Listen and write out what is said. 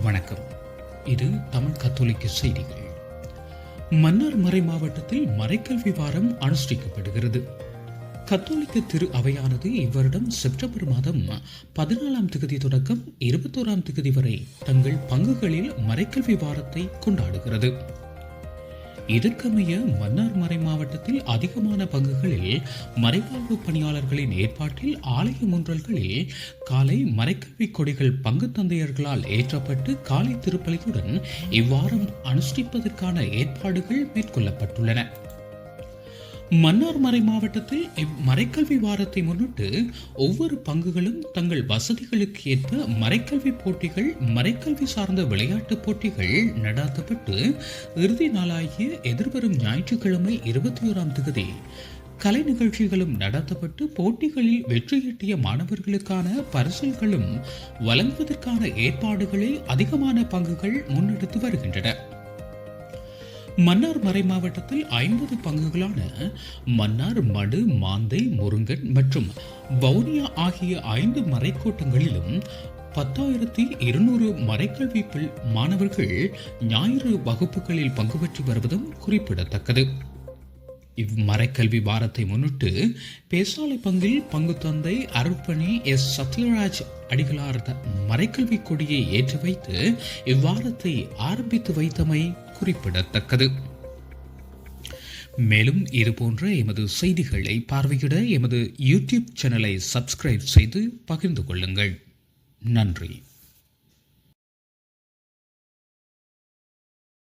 வணக்கம். இது தமிழ் கத்தோலிக்க செய்திகள். மன்னார் மறை மாவட்டத்தில் மறைக்கல்வி வாரம் அனுஷ்டிக்கப்படுகிறது. கத்தோலிக்க திரு அவையானது இவ்வருடம் செப்டம்பர் மாதம் பதினாலாம் திகதி தொடக்கம் இருபத்தோராம் திகதி வரை தங்கள் பங்குகளில் மறைக்கல்வி வாரத்தை கொண்டாடுகிறது. இதற்கமைய மன்னார் மறை மாவட்டத்தில் அதிகமான பங்குகளில் மறைவாழ்வு பணியாளர்களின் ஏற்பாட்டில் ஆலய முன்றல்களில் காலை மறைக்கல்வி கொடிகள் பங்கு தந்தையர்களால் ஏற்றப்பட்டு காலை திருப்பலியுடன் இவ்வாரம் அனுஷ்டிப்பதற்கான ஏற்பாடுகள் மேற்கொள்ளப்பட்டுள்ளன. மன்னார் மறை மாவட்டத்தில் இம்மறைக்கல்வி வாரத்தை முன்னிட்டு ஒவ்வொரு பங்குகளும் தங்கள் வசதிகளுக்கு ஏற்ப மறைக்கல்வி போட்டிகள் மறைக்கல்வி சார்ந்த விளையாட்டுப் போட்டிகள் நடாத்தப்பட்டு இறுதி நாளாகிய எதிர்வரும் ஞாயிற்றுக்கிழமை இருபத்தி ஓராம் தேதி கலை நிகழ்ச்சிகளும் நடத்தப்பட்டு போட்டிகளில் வெற்றியீட்டிய மாணவர்களுக்கான பரிசல்களும் வழங்குவதற்கான ஏற்பாடுகளை அதிகமான பங்குகள் முன்னெடுத்து வருகின்றன. மன்னார் மறை மாவட்டத்தில் ஐம்பது பங்குகளான மன்னார் மடு மாந்தை முருங்கன் மற்றும் வவுனியா ஆகிய ஐந்து மறைக்கோட்டங்களிலும் பத்தாயிரத்தி இருநூறு மறைக்கல்வி மாணவர்கள் ஞாயிறு வகுப்புகளில் பங்கு பெற்று வருவதும் குறிப்பிடத்தக்கது. இம்மறைக்கல்வி வாரத்தை முன்னிட்டு பேசாலை பங்கில் பங்கு தந்தை அருட்பணி எஸ். சத்யராஜ் அடிகளார் மறைக்கல்வி கொடியை ஏற்றி வைத்து இவ்வாரத்தை ஆரம்பித்து வைத்தமை குறிப்பிடத்தக்கது. மேலும் இதுபோன்ற எமது செய்திகளை பார்வையிட எமது யூடியூப் சேனலை சப்ஸ்கிரைப் செய்து பகிர்ந்து கொள்ளுங்கள். நன்றி.